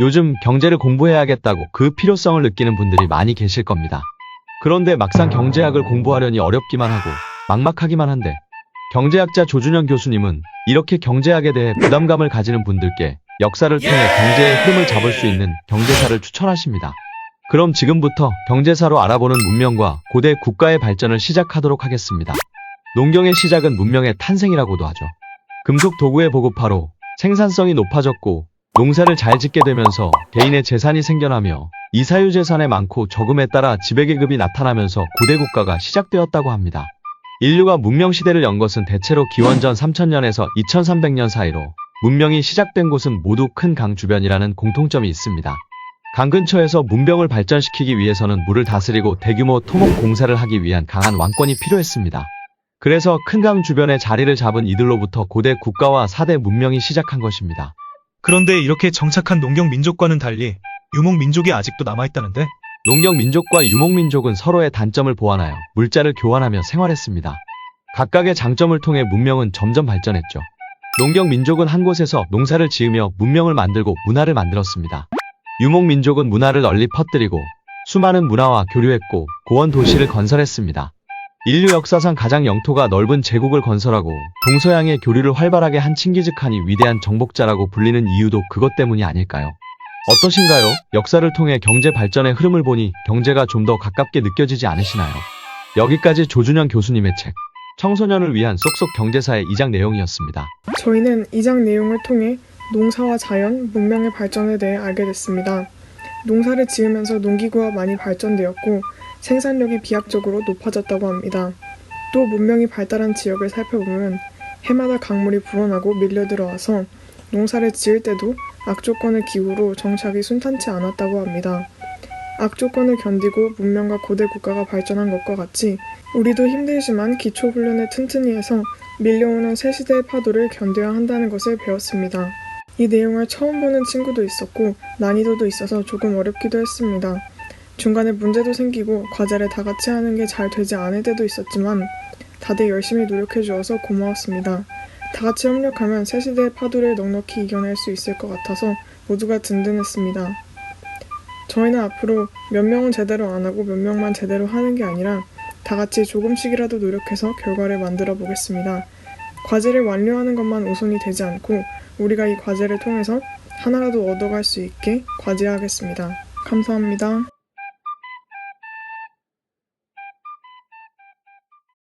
요즘 경제를 공부해야겠다고 그 필요성을 느끼는 분들이 많이 계실 겁니다. 그런데 막상 경제학을 공부하려니 어렵기만 하고 막막하기만 한데 경제학자 조준현 교수님은 이렇게 경제학에 대해 부담감을 가지는 분들께 역사를 통해 경제의 흐름을 잡을 수 있는 경제사를 추천하십니다. 그럼 지금부터 경제사로 알아보는 문명과 고대 국가의 발전을 시작하도록 하겠습니다. 농경의 시작은 문명의 탄생이라고도 하죠. 금속 도구의 보급화로 생산성이 높아졌고 농사를 잘 짓게 되면서 개인의 재산이 생겨나며 이사유 재산의 많고 적음에 따라 지배계급이 나타나면서 고대 국가가 시작되었다고 합니다. 인류가 문명 시대를 연 것은 대체로 기원전 3000년에서 2300년 사이로 문명이 시작된 곳은 모두 큰 강 주변이라는 공통점이 있습니다. 강 근처에서 문명을 발전시키기 위해서는 물을 다스리고 대규모 토목 공사를 하기 위한 강한 왕권이 필요했습니다. 그래서 큰 강 주변에 자리를 잡은 이들로부터 고대 국가와 4대 문명이 시작한 것입니다. 그런데 이렇게 정착한 농경 민족과는 달리 유목 민족이 아직도 남아있다는데 농경 민족과 유목 민족은 서로의 단점을 보완하여 물자를 교환하며 생활했습니다. 각각의 장점을 통해 문명은 점점 발전했죠. 농경 민족은 한 곳에서 농사를 지으며 문명을 만들고 문화를 만들었습니다. 유목 민족은 문화를 널리 퍼뜨리고 수많은 문화와 교류했고 고원 도시를 건설했습니다. 인류 역사상 가장 영토가 넓은 제국을 건설하고 동서양의 교류를 활발하게 한 칭기즈칸이 위대한 정복자라고 불리는 이유도 그것 때문이 아닐까요? 어떠신가요? 역사를 통해 경제 발전의 흐름을 보니 경제가 좀 더 가깝게 느껴지지 않으시나요? 여기까지 조준현 교수님의 책 청소년을 위한 쏙쏙 경제사의 2장 내용이었습니다. 저희는 이장 내용을 통해 농사와 자연, 문명의 발전에 대해 알게 됐습니다. 농사를 지으면서 농기구가 많이 발전되었고 생산력이 비약적으로 높아졌다고 합니다. 또 문명이 발달한 지역을 살펴보면 해마다 강물이 불어나고 밀려 들어와서 농사를 지을 때도 악조건의 기후로 정착이 순탄치 않았다고 합니다. 악조건을 견디고 문명과 고대 국가가 발전한 것과 같이 우리도 힘들지만 기초 훈련을 튼튼히 해서 밀려오는 새 시대의 파도를 견뎌야 한다는 것을 배웠습니다. 이 내용을 처음 보는 친구도 있었고 난이도도 있어서 조금 어렵기도 했습니다. 중간에 문제도 생기고 과제를 다 같이 하는 게 잘 되지 않을 때도 있었지만 다들 열심히 노력해 주어서 고마웠습니다. 다 같이 협력하면 새 시대의 파도를 넉넉히 이겨낼 수 있을 것 같아서 모두가 든든했습니다. 저희는 앞으로 몇 명은 제대로 안 하고 몇 명만 제대로 하는 게 아니라 다 같이 조금씩이라도 노력해서 결과를 만들어 보겠습니다. 과제를 완료하는 것만 우선이 되지 않고 우리가 이 과제를 통해서 하나라도 얻어갈 수 있게 과제하겠습니다. 감사합니다.